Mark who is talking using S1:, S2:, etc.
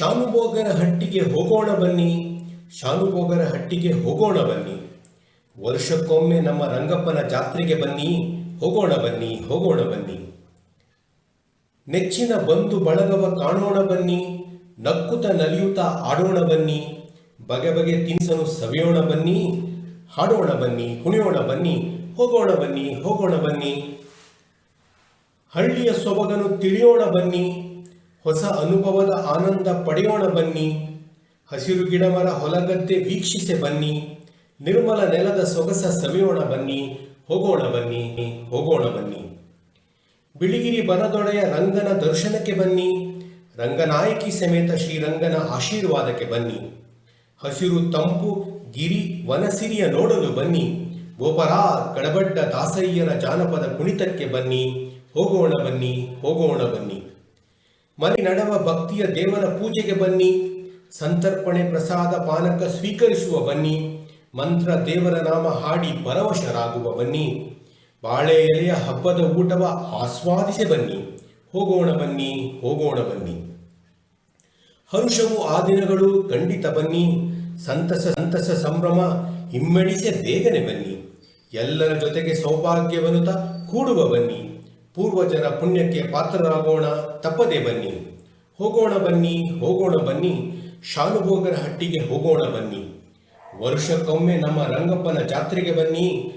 S1: ಶಾನುಭೋಗರ ಹಟ್ಟಿಗೆ ಹೋಗೋಣ ಬನ್ನಿ ಶಾನುಭೋಗರ ಹಟ್ಟಿಗೆ ಹೋಗೋಣ ಬನ್ನಿ. ವರ್ಷಕ್ಕೊಮ್ಮೆ ನಮ್ಮ ರಂಗಪ್ಪನ ಜಾತ್ರೆಗೆ ಬನ್ನಿ, ಹೋಗೋಣ ಬನ್ನಿ ಹೋಗೋಣ ಬನ್ನಿ. ನೆಚ್ಚಿನ ಬಂಧು ಬಳಗವ ಕಾಣೋಣ ಬನ್ನಿ, ನಕ್ಕುತ ನಲಿಯುತ್ತ ಆಡೋಣ ಬನ್ನಿ, ಬಗೆ ಬಗೆ ತಿನಿಸನು ಸವಿಯೋಣ ಬನ್ನಿ, ಹಾಡೋಣ ಬನ್ನಿ, ಕುಣಿಯೋಣ ಬನ್ನಿ, ಹೋಗೋಣ ಬನ್ನಿ ಹೋಗೋಣ ಬನ್ನಿ. ಹಳ್ಳಿಯ ಸೊಬಗನು ತಿಳಿಯೋಣ ಬನ್ನಿ ಹೊಸ ಅನುಭವದ ಆನಂದ ಪಡೆಯೋಣ ಬನ್ನಿ. ಹಸಿರು ಗಿಡಮರ ಹೊಲಗದ್ದೆ ವೀಕ್ಷಿಸೆ ಬನ್ನಿ. ನಿರ್ಮಲ ನೆಲದ ಸೊಗಸ ಸವಿಯೋಣ ಬನ್ನಿ. ಹೋಗೋಣ ಬನ್ನಿ ಹೋಗೋಣ ಬನ್ನಿ. ಬಿಳಿಗಿರಿ ಬರದೊಡೆಯ ರಂಗನ ದರ್ಶನಕ್ಕೆ ಬನ್ನಿ. ರಂಗನಾಯಕಿ ಸಮೇತ ಶ್ರೀರಂಗನ ಆಶೀರ್ವಾದಕ್ಕೆ ಬನ್ನಿ. ಹಸಿರು ತಂಪು, ಗಿರಿ, ವನಸಿರಿಯ ನೋಡಲು ಬನ್ನಿ. ಗೋಪರಾ ಕಡಬಡ್ಡ ದಾಸಯ್ಯರ ಜಾನಪದ ಕುಣಿತಕ್ಕೆ ಬನ್ನಿ. ಹೋಗೋಣ ಬನ್ನಿ ಹೋಗೋಣ ಬನ್ನಿ. ಮನೆ ನಡವ ಭಕ್ತಿಯ ದೇವರ ಪೂಜೆಗೆ ಬನ್ನಿ, ಸಂತರ್ಪಣೆ ಪ್ರಸಾದ ಪಾನಕ ಸ್ವೀಕರಿಸುವ ಬನ್ನಿ, ಮಂತ್ರ ದೇವರ ನಾಮ ಹಾಡಿ ಪರವಶರಾಗುವ ಬನ್ನಿ, ಬಾಳೆ ಎಲೆಯ ಹಬ್ಬದ ಊಟವ ಆಸ್ವಾದಿಸಿ ಬನ್ನಿ, ಹೋಗೋಣ ಬನ್ನಿ ಹೋಗೋಣ ಬನ್ನಿ. ಹರುಷವು ಆ ದಿನಗಳು ಖಂಡಿತ ಬನ್ನಿ, ಸಂತಸ ಸಂತಸ ಸಂಭ್ರಮ ಹಿಮ್ಮಡಿಸಿ ಬೇಗನೆ ಬನ್ನಿ, ಎಲ್ಲರ ಜೊತೆಗೆ ಸೌಭಾಗ್ಯವನುತ ಕೂಡುವ ಬನ್ನಿ. ಪೂರ್ವಜರ ಪುಣ್ಯಕ್ಕೆ ಪಾತ್ರರಾಗೋಣ, ತಪ್ಪದೆ ಬನ್ನಿ. ಹೋಗೋಣ ಬನ್ನಿ ಹೋಗೋಣ ಬನ್ನಿ. ಶಾನುಭೋಗರ ಹಟ್ಟಿಗೆ ಹೋಗೋಣ ಬನ್ನಿ. ವರ್ಷಕ್ಕೊಮ್ಮೆ ನಮ್ಮ ರಂಗಪ್ಪನ ಜಾತ್ರೆಗೆ ಬನ್ನಿ.